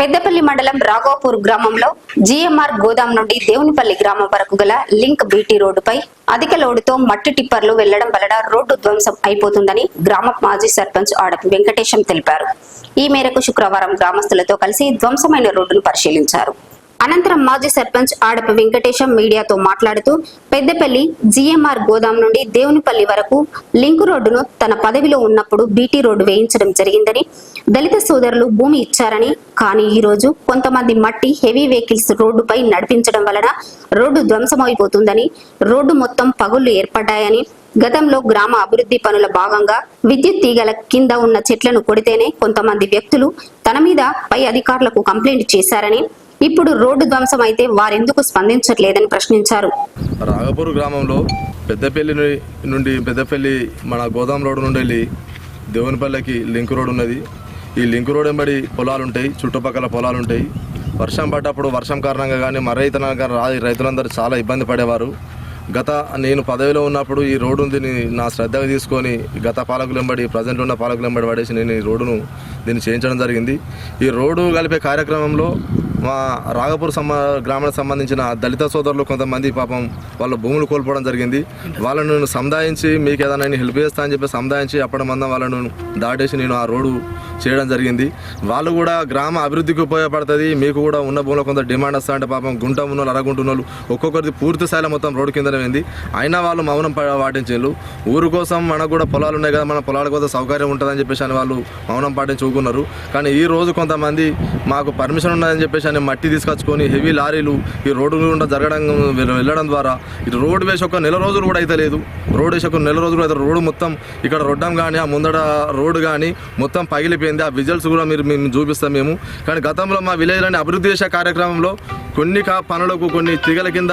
పెద్దపల్లి మండలం రాఘవపూర్ గ్రామంలో జీఎంఆర్ గోదాం నుండి దేవునిపల్లి గ్రామం వరకు గల లింక్ బీటీ రోడ్డుపై అధిక లోడుతో మట్టి టిప్పర్లు వెళ్ళడం వలన రోడ్డు ధ్వంసం అయిపోతుందని గ్రామ మాజీ సర్పంచ్ ఆడపు వెంకటేశం తెలిపారు. ఈ మేరకు శుక్రవారం గ్రామస్తులతో కలిసి ధ్వంసమైన రోడ్డును పరిశీలించారు. అనంతరం మాజీ సర్పంచ్ ఆడప వెంకటేశం మీడియాతో మాట్లాడుతూ పెద్దపల్లి జిఎంఆర్ గోదాం నుండి దేవునిపల్లి వరకు లింకు రోడ్డును తన పదవిలో ఉన్నప్పుడు బీటీ రోడ్డు వేయించడం జరిగిందని దళిత సోదరులు భూమి ఇచ్చారని కానీ ఈ రోజు కొంతమంది మట్టి హెవీ వెహికల్స్ రోడ్డుపై నడిపించడం వలన రోడ్డు ధ్వంసమైపోతుందని రోడ్డు మొత్తం పగుళ్ళు ఏర్పడ్డాయని గతంలో గ్రామ అభివృద్ధి పనుల భాగంగా విద్యుత్ తీగల కింద ఉన్న చెట్లను కొడితేనే కొంతమంది వ్యక్తులు తన మీద పై అధికారులకు కంప్లైంట్ చేశారని ఇప్పుడు రోడ్డు ధ్వంసం అయితే వారెందుకు స్పందించట్లేదని ప్రశ్నించారు. రాగపూర్ గ్రామంలో పెద్దపల్లి నుండి పెద్దపల్లి మన గోదాం రోడ్డు నుండి వెళ్ళి దేవునిపల్లికి లింక్ రోడ్ ఉన్నది. ఈ లింక్ రోడ్ వెంబడి పొలాలు ఉంటాయి చుట్టుపక్కల పొలాలు ఉంటాయి వర్షం పడ్డప్పుడు వర్షం కారణంగా కానీ మరైతనంగా రా రైతులందరూ చాలా ఇబ్బంది పడేవారు. గత నేను పదవిలో ఉన్నప్పుడు ఈ రోడ్డు దీన్ని నా శ్రద్ధగా తీసుకొని గత పాలకులు ప్రజెంట్ ఉన్న పాలకులు పడేసి నేను ఈ రోడ్డును దీన్ని చేయించడం జరిగింది. ఈ రోడ్డు కలిపే కార్యక్రమంలో మా రాఘపూర్ సంబ గ్రామానికి సంబంధించిన దళిత సోదరులు కొంతమంది పాపం వాళ్ళ భూములు కోల్పోవడం జరిగింది. వాళ్ళను నేను సముదాయించి మీకు ఏదైనా నేను హెల్ప్ చేస్తా అని చెప్పి సముదాయించి అప్పటి మందం వాళ్ళను దాటేసి నేను ఆ రోడ్డు చేయడం జరిగింది. వాళ్ళు కూడా గ్రామ అభివృద్ధికి ఉపయోగపడుతుంది. మీకు కూడా ఉన్న భూమిలో కొంత డిమాండ్ వస్తా అంటే పాపం గుంట ఉన్న వాళ్ళు వాళ్ళు ఒక్కొక్కరిది పూర్తి స్థాయిలో మొత్తం రోడ్డు కిందనే పోయింది అయినా వాళ్ళు మౌనం పాటించారు ఊరు కోసం మనకు కూడా పొలాలు ఉన్నాయి కదా మన పొలాల కోసం సౌకర్యం ఉంటుందని చెప్పేసి అని వాళ్ళు మౌనం పాటించి ఊకున్నారు కానీ ఈ రోజు కొంతమంది మాకు పర్మిషన్ ఉన్నదని చెప్పేసి అనే మట్టి తీసుకొచ్చుకొని హెవీ లారీలు ఈ రోడ్డు గుండా జరగడం వెళ్ళడం ద్వారా ఇటు రోడ్డు వేసి ఒక నెల రోజులు కూడా అయితే లేదు. రోడ్డు వేసి ఒక నెల రోజులు కూడా అయితే రోడ్డు మొత్తం ఇక్కడ రొడ్డం కానీ ఆ ముందడ రోడ్డు కానీ మొత్తం పగిలిపోయింది. ఆ విజువల్స్ కూడా మీరు మేము చూపిస్తాం మేము. కానీ గతంలో మా విలేజ్లోని అభివృద్ధి చేసే కార్యక్రమంలో కొన్ని కా పనులకు కొన్ని తీగల కింద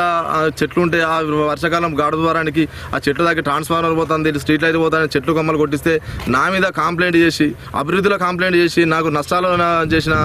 చెట్లు ఉంటే ఆ వర్షాకాలం గాడు ద్వారానికి ఆ చెట్టు దగ్గర ట్రాన్స్ఫార్మర్ పోతుంది స్ట్రీట్ లైట్ పోతుంది చెట్లు కొమ్మలు కొట్టిస్తే నా మీద కంప్లైంట్ చేసి అభివృద్ధిలో కంప్లైంట్ చేసి నాకు నష్టాలు చేసిన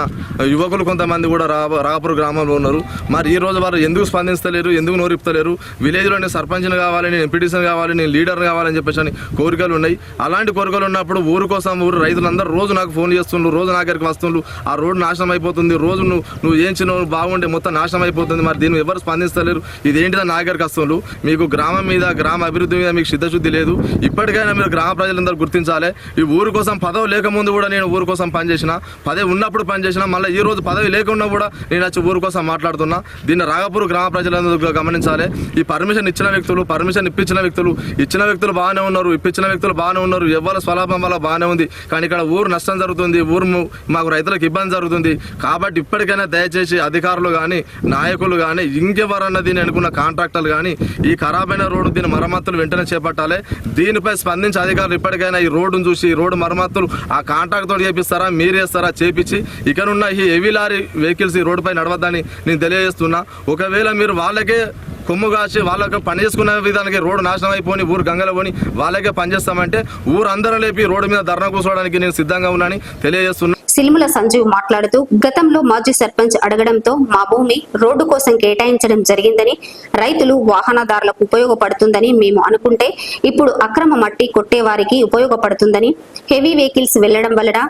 యువకులు కొంతమంది కూడా రా రాపూర్ గ్రామంలో ఉన్నారు. మరి ఈ రోజు వారు ఎందుకు స్పందిస్తలేరు ఎందుకు నోరిపుతలేరు విలేజ్లో నేను సర్పంచ్ని కావాలి నేను ఎంపీటీసీని కావాలి నేను లీడర్ కావాలని చెప్పేసి అని కోరికలు ఉన్నాయి. అలాంటి కోరికలు ఉన్నప్పుడు ఊరు కోసం ఊరు రైతులందరూ రోజు నాకు ఫోన్ చేస్తుండ్రు రోజు నా దగ్గరికి వస్తుండ్రు. ఆ రోడ్డు నాశనం అయిపోతుంది. రోజు నువ్వు నువ్వు ఏం చిన్న బాగుండే మొత్తం నాశనం అయిపోతుంది. మరి దీన్ని ఎవరు స్పందిస్తలేరు ఇదేంటిదా నా దగ్గరికి వస్తుండ్రు. మీకు గ్రామం మీద గ్రామ అభివృద్ధి మీద మీకు సిద్ధశుద్ధి లేదు. ఇప్పటికైనా మీరు గ్రామ ప్రజలందరూ గుర్తించాలి. ఈ ఊరు కోసం పదవి లేకముందు కూడా నేను ఊరు కోసం పనిచేసిన. పదవి ఉన్నప్పుడు పనిచేసిన. మళ్ళీ ఈ రోజు పదవి లేకుండా కూడా నేను వచ్చి ఊరు కోసం మాట్లాడుతున్నా. దీన్ని రాగపూర్ గ్రామ ప్రజలందరూ గమనించాలి. ఈ పర్మిషన్ ఇచ్చిన వ్యక్తులు పర్మిషన్ ఇప్పించిన వ్యక్తులు ఇచ్చిన వ్యక్తులు బాగానే ఉన్నారు ఇప్పించిన వ్యక్తులు బాగానే ఉన్నారు ఎవరి స్వలాభం వల్ల బాగానే ఉంది. కానీ ఇక్కడ ఊరు నష్టం జరుగుతుంది ఊరు మాకు రైతులకు ఇబ్బంది జరుగుతుంది. కాబట్టి ఇప్పటికైనా దయచేసి అధికారులు కానీ నాయకులు కానీ ఇంకెవరన్నా దీన్ని అనుకున్న కాంట్రాక్టర్లు కానీ ఈ ఖరాబైన రోడ్డు దీని మరమ్మతులు వెంటనే చేపట్టాలి. దీనిపై స్పందించి అధికారులు ఇప్పటికైనా ఈ రోడ్డును చూసి ఈ రోడ్డు మరమ్మతులు ఆ కాంట్రాక్ట్ తోటి చేపిస్తారా మీరు చేస్తారా చేపించి ఇకనున్న ఈ హెవీ లారీ వెహికల్స్ రోడ్డుపై నడవద్దని నేను తెలియజేస్తున్నా. ఒకవేళ మీరు వాళ్ళకే కొమ్ము కాసి వాళ్ళకి పని చేసుకునే విధానికి రోడ్డు నాశనం అయిపోయి ఊరు గంగలో పోని వాళ్ళకే పనిచేస్తామంటే ఊరందరూ ఊరు అందరం లేపి రోడ్డు మీద ధర్నా కూర్చోవడానికి నేను సిద్ధంగా ఉన్నానని తెలియజేస్తున్నా. సిలిముల సంజీవ్ మాట్లాడుతూ గతంలో మాజీ సర్పంచ్ అడగడంతో మా భూమి రోడ్డు కోసం కేటాయించడం జరిగిందని రైతులు వాహనదారులకు ఉపయోగపడుతుందని మేము అనుకుంటే ఇప్పుడు అక్రమ మట్టి కొట్టేవారికి ఉపయోగపడుతుందని హెవీ వెహికల్స్ వెళ్ళడం వలన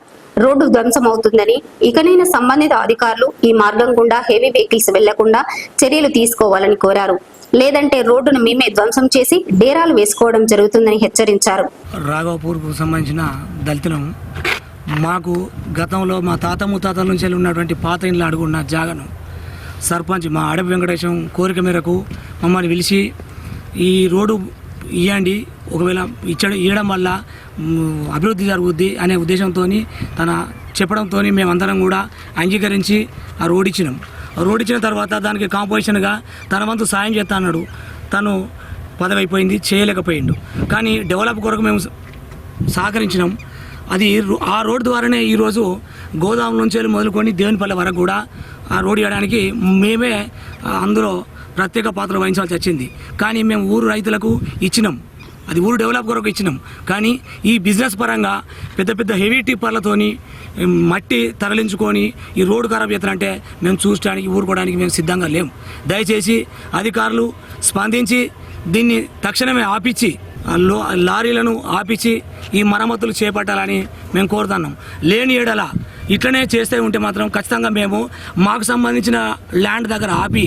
రోడ్డు ధ్వంసం అవుతుందని ఇకనైనా సంబంధిత అధికారులు ఈ మార్గం గుండా హెవీ వెహికల్స్ వెళ్ళకుండా చర్యలు తీసుకోవాలని కోరారు. లేదంటే రోడ్డును మేమే ధ్వంసం చేసి డేరాలు వేసుకోవడం జరుగుతుందని హెచ్చరించారు. రాఘవపూర్కు సంబంధించిన దళితులం మాకు గతంలో మా తాత ముత్తాతల నుంచి ఉన్నటువంటి పాత ఇండ్లు అడుగున్న జాగను సర్పంచ్ మా అడవి వెంకటేశం కోరిక మేరకు మమ్మల్ని పిలిచి ఈ రోడ్డు ఇవ్వండి ఒకవేళ ఇచ్చడం ఇవ్వడం వల్ల అభివృద్ధి జరుగుద్ది అనే ఉద్దేశంతో తన చెప్పడంతో మేమందరం కూడా అంగీకరించి ఆ రోడ్ ఇచ్చినాం. ఆ రోడ్ ఇచ్చిన తర్వాత దానికి కాంపోజిషన్గా తన వంతు సాయం చేస్తా అన్నాడు. తను పదవి అయిపోయింది చేయలేకపోయిండు. కానీ డెవలప్ కొరకు మేము సహకరించినాం. అది రో- ఆ రోడ్ ద్వారానే ఈరోజు గోదాం నుంచి వెళ్ళి మొదలుకొని దేవునిపల్లి వరకు కూడా ఆ రోడ్ వేయడానికి మేమే అందులో ప్రత్యేక పాత్ర వహించాల్సి వచ్చింది. కానీ మేము ఊరు రైతులకు ఇచ్చినాం. అది ఊరు డెవలప్ కొరకు ఇచ్చినాం. కానీ ఈ బిజినెస్ పరంగా పెద్ద పెద్ద హెవీ టిప్పర్లతోని మట్టి తరలించుకొని ఈ రోడ్డు ఖరాబ్ చేస్తారంటే మేము చూసడానికి ఊరుకోవడానికి మేము సిద్ధంగా లేము దయచేసి అధికారులు స్పందించి దీన్ని తక్షణమే ఆపించి లో లారీలను ఆపించి ఈ మరమ్మతులు చేపట్టాలని మేము కోరుతున్నాం. లేని ఏడల ఇట్లనే చేస్తే ఉంటే మాత్రం ఖచ్చితంగా మేము మాకు సంబంధించిన ల్యాండ్ దగ్గర ఆపి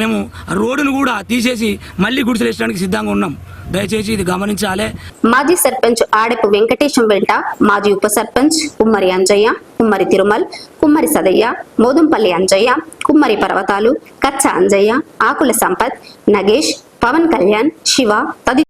మేము రోడ్డును కూడా తీసేసి మళ్ళీ గుడిసెలు వేసడానికి సిద్ధంగా ఉన్నాం. దయచేసి ఇది గమనించాలి. మాజీ సర్పంచ్ ఆడపు వెంకటేశం వెంట మాజీ ఉప సర్పంచ్ కుమ్మరి అంజయ్య కుమ్మరి తిరుమల్ కుమ్మరి సదయ్య మోదంపల్లి అంజయ్య కుమ్మరి పర్వతాలు కచ్చ అంజయ్య ఆకుల సంపత్ నగేష్ పవన్ కళ్యాణ్ శివ తదితరులు